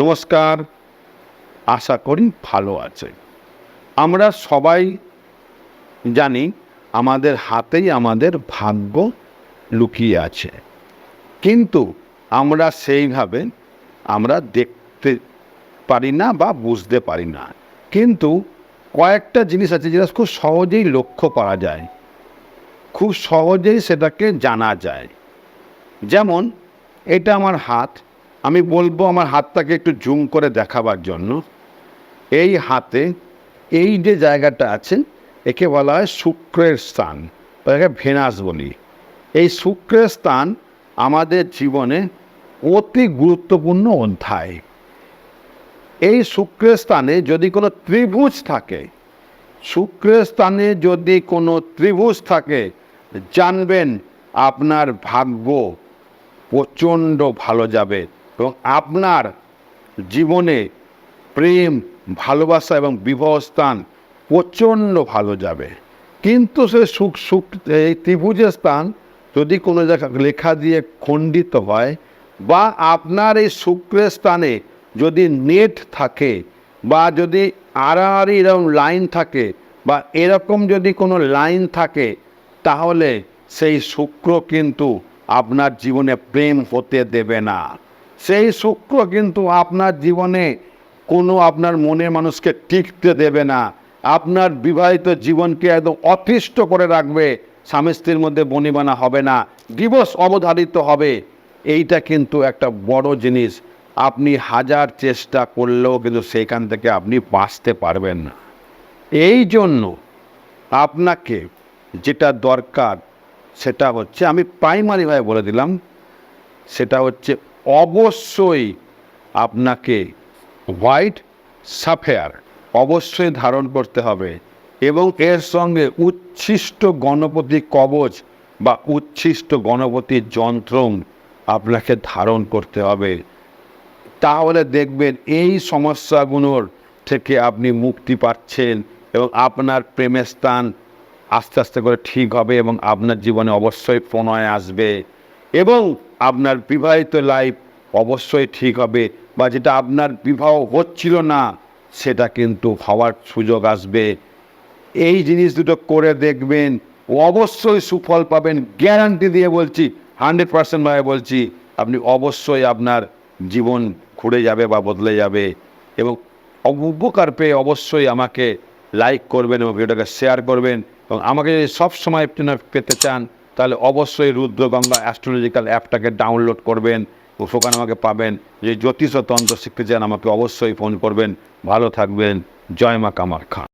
নমস্কার, আশা করি ভালো আছে। আমরা সবাই জানি আমাদের হাতেই আমাদের ভাগ্য লুকিয়ে আছে। কিন্তু আমরা সেইভাবে আমরা দেখতে পারি না বা বুঝতে পারি না। কিন্তু কয়েকটা জিনিস আছে যেটা খুব সহজেই লক্ষ্য করা যায়। খুব সহজেই সেটাকে জানা যায়। যেমন, এটা আমার হাত আমি বলব আমার হাতটাকে একটু জুম করে দেখাবার জন্য। এই হাতে এই যে জায়গাটা আছে, একে বলা হয় শুক্রের স্থান, বা ভেনাস বলি। এই শুক্রের স্থান আমাদের জীবনে অতি গুরুত্বপূর্ণ অধ্যায়। এই শুক্রের স্থানে যদি কোনো ত্রিভুজ থাকে, শুক্রের স্থানে যদি কোনো ত্রিভুজ থাকে, জানবেন আপনার ভাগ্য প্রচণ্ড ভালো যাবে। এবং আপনার জীবনে প্রেম, ভালোবাসা এবং বিবাহ স্থান প্রচণ্ড ভালো যাবে। কিন্তু সে সুখ সুখ, এই ত্রিভুজের স্থান যদি কোনো জায়গা লেখা দিয়ে খণ্ডিত হয় বা আপনার এই শুক্রের স্থানে যদি নেট থাকে বা যদি আড়াআড়ি এরকম লাইন থাকে বা এরকম যদি কোনো লাইন থাকে, তাহলে সেই শুক্র কিন্তু আপনার জীবনে প্রেম হতে দেবে না। সেই শুক্র কিন্তু আপনার জীবনে কোনো আপনার মনের মানুষকে টিকতে দেবে না। আপনার বিবাহিত জীবনকে একদম অতিষ্ঠ করে রাখবে। স্বামী স্ত্রীর মধ্যে বনিবানা হবে না। দিবস অবধারিত হবে। এইটা কিন্তু একটা বড় জিনিস। আপনি হাজার চেষ্টা করলেও কিন্তু সেইখান থেকে আপনি বাঁচতে পারবেন না। এই জন্য আপনাকে যেটা দরকার সেটা হচ্ছে, আমি প্রাইমারিভাবে বলে দিলাম, সেটা হচ্ছে অবশ্যই আপনাকে হোয়াইট সাফেয়ার অবশ্যই ধারণ করতে হবে এবং এর সঙ্গে উচ্ছিষ্ট গণপতি কবচ বা উচ্ছিষ্ট গণপতির যন্ত্র আপনাকে ধারণ করতে হবে। তাহলে দেখবেন এই সমস্যাগুলোর থেকে আপনি মুক্তি পাচ্ছেন এবং আপনার প্রেমের স্থান আস্তে আস্তে করে ঠিক হবে এবং আপনার জীবনে অবশ্যই প্রণয় আসবে। এবং আপনার বিবাহিত লাইফ অবশ্যই ঠিক হবে বা যেটা আপনার বিবাহ হচ্ছিল না, সেটা কিন্তু হওয়ার সুযোগ আসবে। এই জিনিস দুটো করে দেখবেন, অবশ্যই সুফল পাবেন গ্যারান্টি দিয়ে বলছি হান্ড্রেড পার্সেন্ট ভাবে বলছি, আপনি অবশ্যই আপনার জীবন ঘুরে যাবে বা বদলে যাবে। এবং উপকার পেয়ে অবশ্যই আমাকে লাইক করবেন এবং ভিডিওটাকে শেয়ার করবেন এবং আমাকে যদি সবসময় পেতে চান তাহলে অবশ্যই রুদ্রগঙ্গা অ্যাস্ট্রোলজিক্যাল অ্যাপটাকে ডাউনলোড করবেন ও আমাকে পাবেন। যে জ্যোতিষ তন্ত্র শিখতে চান, আমাকে অবশ্যই ফোন করবেন। ভালো থাকবেন। জয় মা কামাখ্যা